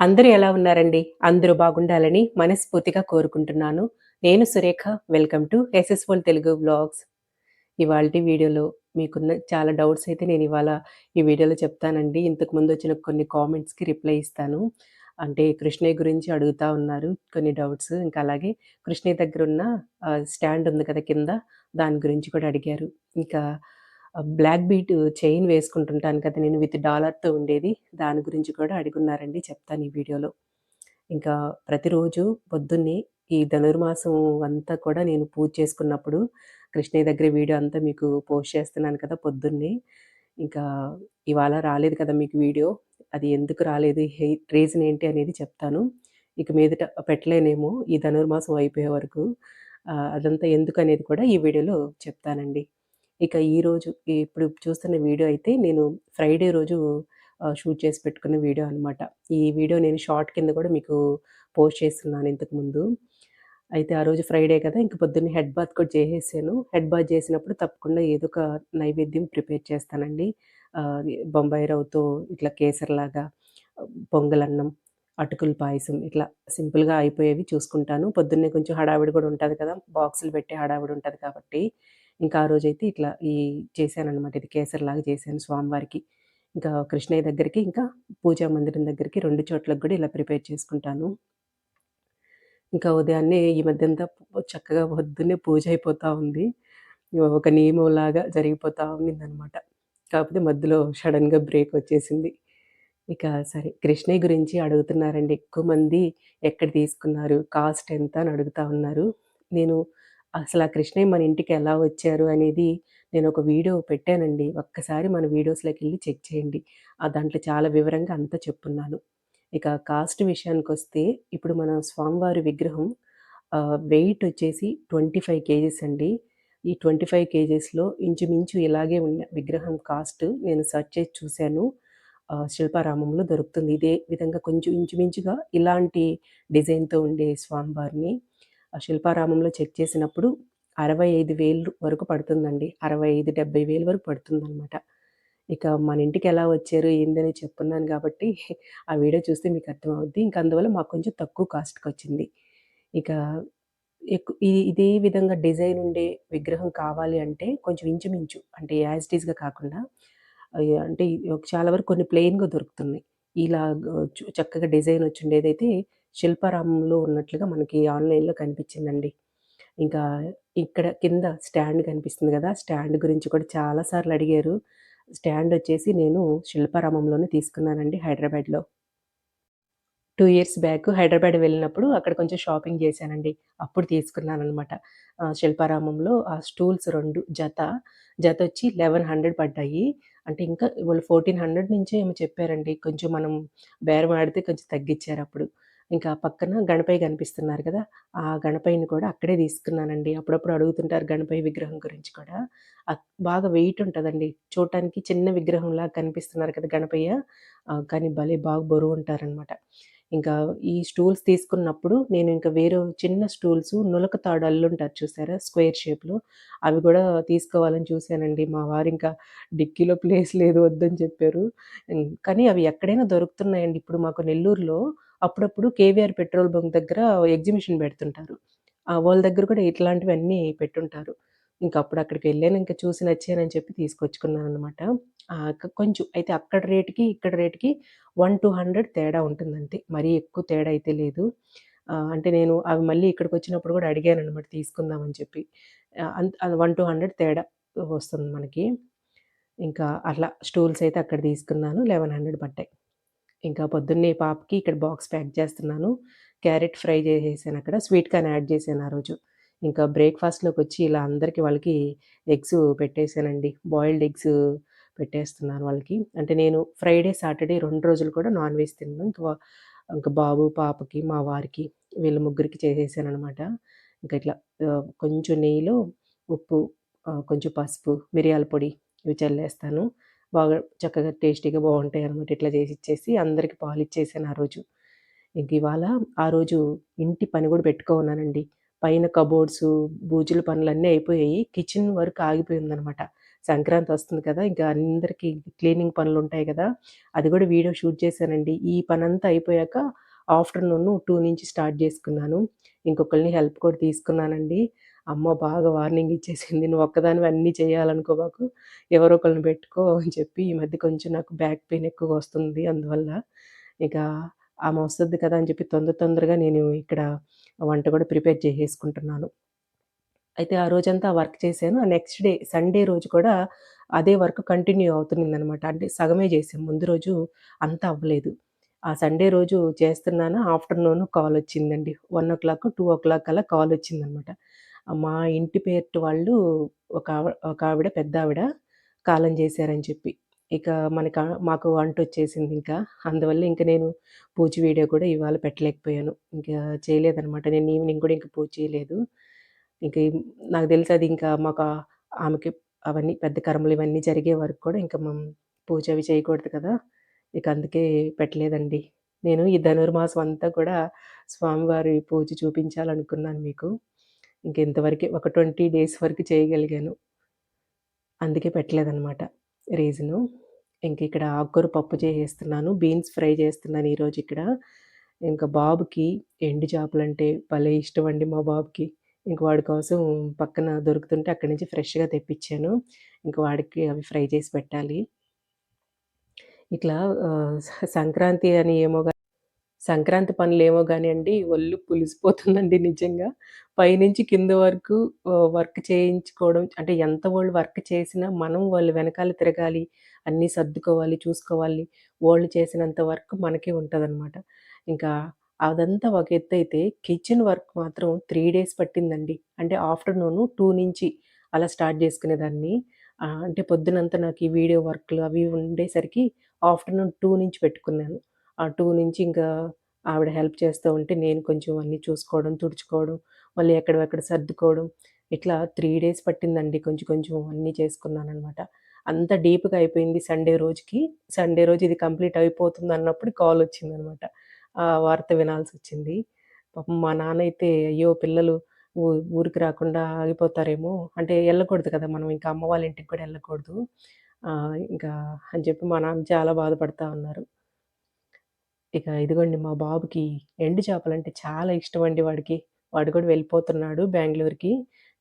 అందరూ ఎలా ఉన్నారండి? అందరూ బాగుండాలని మనస్ఫూర్తిగా కోరుకుంటున్నాను. నేను సురేఖ. వెల్కమ్ టు ఎస్ఎస్‌వోల్ తెలుగు వ్లాగ్స్. ఇవాళ వీడియోలో మీకున్న చాలా డౌట్స్ అయితే నేను ఇవాళ ఈ వీడియోలో చెప్తానండి. ఇంతకుముందు వచ్చిన కొన్ని కామెంట్స్‌కి రిప్లై ఇస్తాను. అంటే కృష్ణయ్య గురించి అడుగుతా ఉన్నారు కొన్ని డౌట్స్. ఇంకా అలాగే కృష్ణయ్య దగ్గర ఉన్న స్టాండ్ ఉంది కదా కింద దాని గురించి కూడా అడిగారు. ఇంకా బ్లాక్ బీట్ చైన్ వేసుకుంటుంటాను కదా నేను విత్ డాలర్‌తో ఉండేది. దాని గురించి కూడా అడుగున్నారండి చెప్తాను ఈ వీడియోలో. ఇంకా ప్రతిరోజు పొద్దున్నే ఈ ధనుర్మాసం అంతా కూడా నేను పూజ చేసుకున్నప్పుడు కృష్ణయ్య దగ్గర వీడియో అంతా మీకు పోస్ట్ చేస్తున్నాను కదా పొద్దున్నే. ఇంకా ఇవాళ రాలేదు కదా మీకు వీడియో. అది ఎందుకు రాలేదు రీజన్ ఏంటి అనేది చెప్తాను. ఇక మీదట పెట్టలేనేమో ఈ ధనుర్మాసం అయిపోయే వరకు. అదంతా అదంతా ఎందుకనేది కూడా ఈ వీడియోలో చెప్తానండి. ఇక ఈరోజు ఇప్పుడు చూస్తున్న వీడియో అయితే నేను ఫ్రైడే రోజు షూట్ చేసి పెట్టుకున్న వీడియో అనమాట. ఈ వీడియో నేను షార్ట్ కింద కూడా మీకు పోస్ట్ చేస్తున్నాను ఇంతకుముందు. అయితే ఆ రోజు ఫ్రైడే కదా! ఇంక పొద్దున్నే హెడ్ బాత్ కూడా చేసేసాను. హెడ్ బాత్ చేసినప్పుడు తప్పకుండా ఏదో ఒక నైవేద్యం ప్రిపేర్ చేస్తానండి. బొంబాయి రవ్వతో ఇట్లా కేసరిలాగా, పొంగలన్నం, అటుకుల పాయసం ఇట్లా సింపుల్‌గా అయిపోయేవి చూసుకుంటాను. పొద్దున్నే కొంచెం హడావిడి కూడా ఉంటుంది కదా! బాక్సులు పెట్టే హడావిడి ఉంటుంది కాబట్టి. ఇంకా ఆ రోజైతే ఇట్లా ఈ చేశానన్నమాట ఇది కేసరిలాగా చేశాను స్వామివారికి. ఇంకా కృష్ణయ్య దగ్గరికి, ఇంకా పూజా మందిరం దగ్గరికి రెండు చోట్లకి కూడా ఇలా ప్రిపేర్ చేసుకుంటాను. ఇంకా ఉదయాన్నే ఈ మధ్యంతా చక్కగా పొద్దున్నే పూజ అయిపోతూ ఉంది. ఒక నియమంలాగా జరిగిపోతూ ఉండిందనమాట. కాకపోతే మధ్యలో సడన్గా బ్రేక్ వచ్చేసింది. ఇక సరే కృష్ణయ్య గురించి అడుగుతున్నారండి ఎక్కువ మంది. ఎక్కడ తీసుకున్నారు? కాస్ట్ ఎంత? అని అడుగుతా ఉన్నారు. నేను అసలు ఆ కృష్ణయ్య మన ఇంటికి ఎలా వచ్చారు అనేది నేను ఒక వీడియో పెట్టానండి. ఒక్కసారి మన వీడియోస్లోకి వెళ్ళి చెక్ చేయండి. ఆ దాంట్లో చాలా వివరంగా అంతా చెప్పున్నాను. ఇక కాస్ట్ విషయానికి వస్తే ఇప్పుడు మన స్వామివారి విగ్రహం వెయిట్ వచ్చేసి 25 కేజీస్ అండి. ఈ 25 కేజీస్‌లో ఇంచుమించు ఇలాగే ఉన్న విగ్రహం కాస్ట్ నేను సెర్చ్ చేసి చూశాను శిల్పారామంలో దొరుకుతుంది. ఇదే విధంగా కొంచెం ఇంచుమించుగా ఇలాంటి డిజైన్‌తో ఉండే స్వామివారిని శిల్పారామంలో చెక్ చేసినప్పుడు 65,000 వరకు పడుతుందండి. 65, 70,000 వరకు పడుతుందన్నమాట ఇక మన ఇంటికి ఎలా వచ్చారు ఏందని చెప్పున్నాను కాబట్టి ఆ వీడియో చూస్తే మీకు అర్థమవుద్ది. ఇంక అందువల్ల మాకు కొంచెం తక్కువ కాస్ట్కి వచ్చింది ఇక ఇదే విధంగా డిజైన్ ఉండే విగ్రహం కావాలి అంటే కొంచెం ఇంచుమించు అంటే యాజ్ ఇట్ కాకుండా అంటే చాలా వరకు కొన్ని ప్లెయిన్‌గా దొరుకుతున్నాయి. ఇలా చు చక్కగా డిజైన్ వచ్చి ఉండేదైతే శిల్పారామంలో ఉన్నట్లుగా మనకి ఆన్‌లైన్‌లో కనిపించిందండి. ఇంకా ఇక్కడ కింద స్టాండ్ కనిపిస్తుంది కదా స్టాండ్ గురించి కూడా చాలా సార్లు అడిగారు. స్టాండ్ వచ్చేసి నేను శిల్పారామంలోనే తీసుకున్నానండి హైదరాబాద్‌లో. టూ ఇయర్స్ బ్యాక్ హైదరాబాద్ వెళ్ళినప్పుడు అక్కడ కొంచెం షాపింగ్ చేశానండి. అప్పుడు తీసుకున్నాను అనమాట శిల్పారామంలో ఆ స్టూల్స్ రెండు జత, జత వచ్చి లెవెన్ హండ్రెడ్ పడ్డాయి. అంటే ఇంకా వాళ్ళు 1400 నుంచో ఏమో చెప్పారండి. కొంచెం మనం బేరం ఆడితే కొంచెం తగ్గించారు అప్పుడు ఇంకా పక్కన గణపయ్య కనిపిస్తున్నారు కదా! ఆ గణపయ్యని కూడా అక్కడే తీసుకున్నానండి. అప్పుడప్పుడు అడుగుతుంటారు గణపయ్య విగ్రహం గురించి కూడా. బాగా వెయిట్ ఉంటుందండి చూడటానికి చిన్న విగ్రహంలాగా కనిపిస్తున్నారు కదా గణపయ్య. కానీ భలే బాగా బరువుంటారనమాట. ఇంకా ఈ స్టూల్స్ తీసుకున్నప్పుడు నేను ఇంకా వేరే చిన్న స్టూల్స్ నులక తాడు అల్లుంటారు చూసారా? స్క్వేర్ షేప్‌లో అవి కూడా తీసుకోవాలని చూశానండి మా వారు ఇంకా డిక్కీలో ప్లేస్ లేదు వద్దని చెప్పారు. కానీ అవి ఎక్కడైనా దొరుకుతున్నాయండి. ఇప్పుడు మాకు నెల్లూరులో అప్పుడప్పుడు కేవీఆర్ పెట్రోల్ బంక్ దగ్గర ఎగ్జిబిషన్ పెడుతుంటారు. వాళ్ళ దగ్గర కూడా ఇట్లాంటివన్నీ పెట్టుంటారు. ఇంకా అప్పుడు అక్కడికి వెళ్ళాను ఇంకా చూసి నచ్చానని చెప్పి తీసుకొచ్చుకున్నాను అనమాట కొంచెం అయితే అక్కడ రేట్‌కి, ఇక్కడ రేట్‌కి 1, 200 తేడా ఉంటుందంతే. మరీ ఎక్కువ తేడా అయితే లేదు. అంటే నేను అవి మళ్ళీ ఇక్కడికి వచ్చినప్పుడు కూడా అడిగాను అనమాట తీసుకుందామని చెప్పి. అంత వన్ టూ హండ్రెడ్ తేడా వస్తుంది మనకి. ఇంకా అట్లా స్టూల్స్ అయితే అక్కడ తీసుకున్నాను. 1100 పడ్డాయి. ఇంకా పొద్దున్నే పాపకి ఇక్కడ బాక్స్ ప్యాక్ చేస్తున్నాను. క్యారెట్ ఫ్రై చేసేసాను అక్కడ స్వీట్ కార్న్ యాడ్ చేశాను ఆ రోజు. ఇంకా బ్రేక్ఫాస్ట్లోకి వచ్చి ఇలా అందరికి వాళ్ళకి ఎగ్స్ పెట్టేసానండి. బాయిల్డ్ ఎగ్స్ పెట్టేస్తున్నాను వాళ్ళకి. అంటే నేను ఫ్రైడే, సాటర్డే రెండు రోజులు కూడా నాన్ వెజ్ తిన్నాను ఇంకా ఇంకా బాబు, పాపకి, మా వారికి వీళ్ళ ముగ్గురికి చేసేసాను అనమాట ఇంకా ఇట్లా కొంచెం నెయ్యిలో ఉప్పు, కొంచెం పసుపు, మిరియాల పొడి ఇవి చల్లేస్తాను. బాగా చక్కగా టేస్టీగా బాగుంటాయి అనమాట ఇట్లా చేసి ఇచ్చేసి అందరికి పాలు ఇచ్చేసాను ఆ రోజు. ఇంక ఇవాళ ఆ రోజు ఇంటి పని కూడా పెట్టుకోన్నానండి పైన కబోర్డ్స్ బూజుల పనులన్నీ అయిపోయాయి. కిచెన్ వరకు ఆగిపోయిందనమాట. సంక్రాంతి వస్తుంది కదా! ఇంకా అందరికీ క్లీనింగ్ పనులు ఉంటాయి కదా అది కూడా వీడియో షూట్ చేశానండి. ఈ పని అంతా అయిపోయాక ఆఫ్టర్నూన్ టూ నుంచి స్టార్ట్ చేసుకున్నాను ఇంకొకరిని హెల్ప్ కూడా తీసుకున్నానండి. అమ్మ బాగా వార్నింగ్ ఇచ్చేసింది. "నువ్వు ఒక్కదానివే అన్నీ చేయాలనుకోమాకు. ఎవరో ఒకళ్ళని పెట్టుకో" అని చెప్పి ఈ మధ్య కొంచెం నాకు బ్యాక్ పెయిన్ ఎక్కువ వస్తుంది అందువల్ల. ఇక ఆమె వస్తుంది కదా! అని చెప్పి తొందర తొందరగా నేను ఇక్కడ వంట కూడా ప్రిపేర్ చేసేసుకుంటున్నాను. అయితే ఆ రోజంతా వర్క్ చేశాను. ఆ నెక్స్ట్ డే సండే రోజు కూడా అదే వర్క్ కంటిన్యూ అవుతుందనమాట. అంటే సగమే చేసాం ముందు రోజు అంతా అవ్వలేదు. ఆ సండే రోజు చేస్తున్నాను. ఆఫ్టర్‌నూన్ కాల్ వచ్చిందండి one o'clock two o'clock అలా కాల్ వచ్చిందనమాట మా ఇంటి పేరటి వాళ్ళు ఒక ఒక ఆవిడ పెద్ద ఆవిడ కాలం చేశారని చెప్పి. ఇక మనకు మాకు వంట వచ్చేసింది ఇంకా అందువల్ల ఇంకా నేను పూజ వీడియో కూడా ఇవాళ పెట్టలేకపోయాను. ఇంకా చేయలేదనమాట. నేను ఈవినింగ్ కూడా ఇంకా పూజ చేయలేదు. ఇంక నాకు తెలిసి అది ఇంకా మాకు ఆమెకి అవన్నీ పెద్ద కర్మలు ఇవన్నీ జరిగే వరకు కూడా ఇంకా మనం పూజ అవి చేయకూడదు కదా! ఇక అందుకే పెట్టలేదండి. నేను ఈ ధనుర్మాసం అంతా కూడా స్వామివారి పూజ చూపించాలనుకున్నాను మీకు. ఇంక ఇంతవరకే ఒక 20 డేస్ వరకు చేయగలిగాను. అందుకే పెట్టలేదనమాట రీజను. ఇంక ఇక్కడ ఆకుకూర పప్పు చేసేస్తున్నాను. బీన్స్ ఫ్రై చేస్తున్నాను ఈరోజు ఇక్కడ. ఇంకా బాబుకి ఎండు చేపలు అంటే భలే ఇష్టం అండి మా బాబుకి. ఇంక వాడి కోసం పక్కన దొరుకుతుంటే అక్కడి నుంచి ఫ్రెష్‌గా తెప్పించాను ఇంక వాడికి అవి ఫ్రై చేసి పెట్టాలి. ఇట్లా సంక్రాంతి అని ఏమో సంక్రాంతి పనులేమో గానియండి, ఒళ్ళు పులిసిపోతుందండి నిజంగా. పైనుంచి కింద వరకు ఆహ్, వర్క్ చేయించుకోవడం అంటే ఎంత వాళ్ళు వర్క్ చేసినా మనం వాళ్ళు వెనకాల తిరగాలి, అన్నీ సర్దుకోవాలి, చూసుకోవాలి. వాళ్ళు చేసినంత వర్క్ మనకి ఉంటదనమాట. ఇంకా అదంతా ఒక ఎత్తైతే కిచెన్ వర్క్ మాత్రం 3 డేస్ పట్టిందండి. అంటే ఆఫ్టర్‌నూను 2 నుంచి అలా స్టార్ట్ చేసుకునేదాన్ని. ఆహ్, అంటే పొద్దునంతా నాకు ఈ వీడియో వర్క్‌లు అవి ఉండేసరికి ఆఫ్టర్‌నూన్ 2 నుంచి పెట్టుకున్నాను. ఆ 2 నుంచి ఇంకా ఆవిడ హెల్ప్ చేస్తూ ఉంటే నేను కొంచెం అన్నీ చూసుకోవడం, తుడుచుకోవడం, మళ్ళీ ఎక్కడెక్కడ సర్దుకోవడం. ఇట్లా త్రీ డేస్ పట్టిందండి. కొంచెం కొంచెం అన్నీ చేసుకున్నాననమాట. అంత డీప్‌గా అయిపోయింది సండే రోజుకి. సండే రోజు ఇది కంప్లీట్ అయిపోతుంది అన్నప్పుడు కాల్ వచ్చిందనమాట ఆ వార్త వినాల్సి వచ్చింది పాపం మా నాన్న అయితే అయ్యో! పిల్లలు ఊ ఊరికి రాకుండా ఆగిపోతారేమో అంటే వెళ్ళకూడదు కదా! మనం ఇంకా అమ్మ వాళ్ళ ఇంటికి కూడా వెళ్ళకూడదు ఇంకా అని చెప్పి మా నాన్న చాలా బాధపడతా ఉన్నారు. ఇక ఇదిగోండి మా బాబుకి ఎండు చేపలంటే చాలా ఇష్టం అండి వాడికి. వాడు కూడా వెళ్ళిపోతున్నాడు బెంగళూరుకి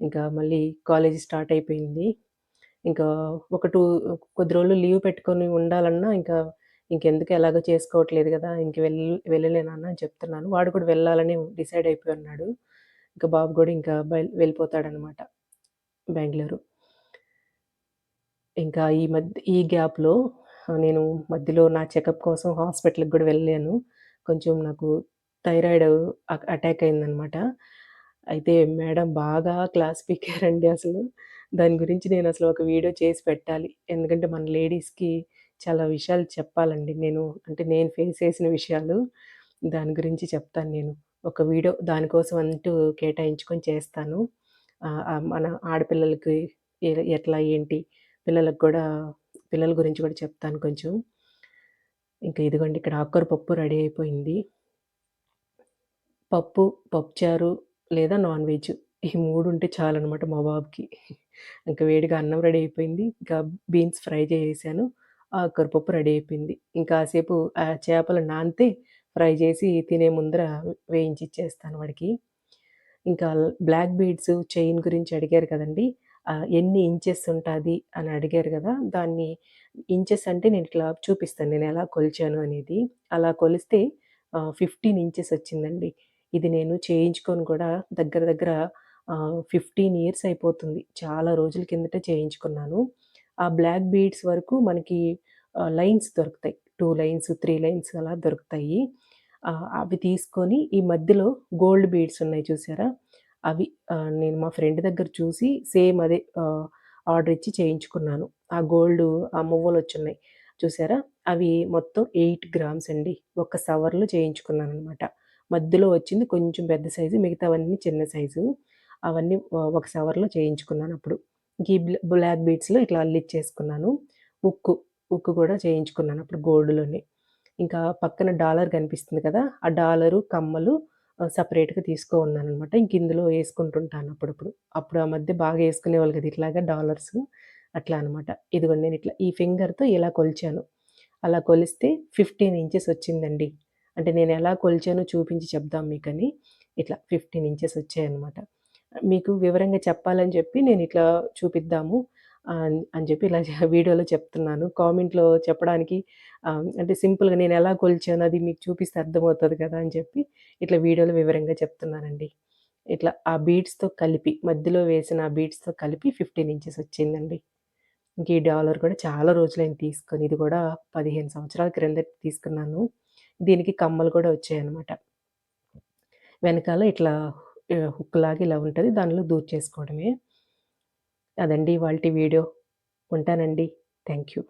ఇంకా మళ్ళీ కాలేజీ స్టార్ట్ అయిపోయింది. ఇంకా ఒక టూ కొద్ది రోజులు లీవ్ పెట్టుకొని ఉండాలన్నా ఇంకా ఇంకెందుకు ఎలాగో చేసుకోవట్లేదు కదా ఇంక వెళ్ళ వెళ్ళలేనన్నా అని చెప్తున్నాను. వాడు కూడా వెళ్ళాలని డిసైడ్ అయిపోయి ఉన్నాడు. ఇంకా బాబు కూడా ఇంకా బయలు వెళ్ళిపోతాడనమాట బెంగళూరు ఇంకా ఈ మధ్య ఈ గ్యాప్‌లో నేను మధ్యలో నా చెకప్ కోసం హాస్పిటల్‌కి కూడా వెళ్ళాను. కొంచెం నాకు థైరాయిడ్ అటాక్ అయిందనమాట. అయితే మేడం బాగా క్లాస్ పీకారండి అసలు. దాని గురించి నేను అసలు ఒక వీడియో చేసి పెట్టాలి. ఎందుకంటే మన లేడీస్‌కి చాలా విషయాలు చెప్పాలండి. నేను అంటే నేను ఫేస్ చేసిన విషయాలు. దాని గురించి చెప్తాను నేను. ఒక వీడియో దానికోసం అంటూ కేటాయించుకొని చేస్తాను. మన ఆడపిల్లలకి ఎట్లా ఏంటి పిల్లలకు కూడా పిల్లల గురించి కూడా చెప్తాను కొంచెం. ఇంకా ఇదిగోండి ఇక్కడ ఆకుకూర పప్పు రెడీ అయిపోయింది. పప్పు, పప్పుచారు లేదా నాన్ వెజ్ ఈ మూడు ఉంటే చాలనమాట మా బాబుకి. ఇంకా వేడిగా అన్నం రెడీ అయిపోయింది. ఇంకా బీన్స్ ఫ్రై చేసేసాను. ఆకుకూర పప్పు రెడీ అయిపోయింది. ఇంకాసేపు ఆ చేపలు నానితే ఫ్రై చేసి తినే ముందర వేయించి ఇచ్చేస్తాను వాడికి. ఇంకా బ్లాక్ బీడ్స్ చైన్ గురించి అడిగారు కదండీ! ఎన్ని ఇంచెస్ ఉంటుంది అని అడిగారు కదా దాన్ని ఇంచెస్ అంటే నేను ఇట్లా చూపిస్తాను నేను ఎలా కొలిచాను అనేది. అలా కొలిస్తే ఫిఫ్టీన్ ఇంచెస్ వచ్చిందండి. ఇది నేను చేయించుకొని కూడా దగ్గర దగ్గర ఫిఫ్టీన్ ఇయర్స్ అయిపోతుంది. చాలా రోజుల కిందట చేయించుకున్నాను. ఆ బ్లాక్ బీడ్స్ వరకు మనకి లైన్స్ దొరుకుతాయి. టూ లైన్స్, త్రీ లైన్స్ అలా దొరుకుతాయి. అవి తీసుకొని ఈ మధ్యలో గోల్డ్ బీడ్స్ ఉన్నాయి చూసారా? అవి ఆహ్, నేను మా ఫ్రెండ్ దగ్గర చూసి సేమ్ అదే ఆహ్, ఆర్డర్ ఇచ్చి చేయించుకున్నాను. ఆ గోల్డ్ ఆ మువ్వలొచ్చున్నాయి చూసారా? అవి మొత్తం 8 గ్రామ్స్ అండి. ఒక సవర్‌లో చేయించుకున్నాననమాట. మధ్యలో వచ్చింది కొంచెం పెద్ద సైజు. మిగతావన్నీ చిన్న సైజు. అవన్నీ ఆహ్, ఒక సవర్‌లో చేయించుకున్నానప్పుడు. ఇంక ఈ బ్లా బ్లాక్ బీడ్స్‌లో ఇట్లా అల్లిచ్చేసుకున్నాను. ఉక్కు, ఉక్కు కూడా చేయించుకున్నాను అప్పుడు గోల్డ్‌లోనే. ఇంకా పక్కన డాలర్ కనిపిస్తుంది కదా! ఆ డాలరు, కమ్మలు సపరేట్గా తీసుకో ఉన్నాననమాట. ఇంక ఇందులో వేసుకుంటుంటాను అప్పుడప్పుడు. అప్పుడు ఆ మధ్య బాగా వేసుకునేవాళ్ళు కదా! ఇట్లాగా డాలర్స్ అట్లా అనమాట. ఇదిగోండి నేను ఇట్లా ఈ ఫింగర్‌తో ఇలా కొలిచాను. అలా కొలిస్తే 15 ఇంచెస్ వచ్చిందండి. అంటే నేను ఎలా కొలిచానో చూపించి చెప్దాం మీకని ఇట్లా 15 ఇంచెస్ వచ్చాయన్నమాట. మీకు వివరంగా చెప్పాలని చెప్పి నేను ఇట్లా చూపిద్దాము అని చెప్పి ఇలా వీడియోలో చెప్తున్నాను. కామెంట్‌లో చెప్పడానికి ఆహ్, అంటే సింపుల్‌గా నేను ఎలా కొలిచానో అది మీకు చూపిస్తే అర్థమవుతది కదా! అని చెప్పి ఇట్లా వీడియోలో వివరంగా చెప్తున్నానండి. ఇట్లా ఆ బీడ్స్‌తో కలిపి మధ్యలో వేసిన ఆ బీడ్స్‌తో కలిపి 15 ఇంచెస్ వచ్చిందండి. ఇంక ఈ డాలర్ కూడా చాలా రోజులైంది తీసుకొని. ఇది కూడా 15 సంవత్సరాల క్రిందట తీసుకున్నాను. దీనికి కమ్మలు కూడా వచ్చాయన్నమాట. వెనకాల ఇట్లా ఆహ్, హుక్‌లాగా ఇలా ఉంటది. దానిలో దూర్చేసుకోవడమే. అదండి వాళ్ళ వీడియో. ఉంటానండి. Thank you.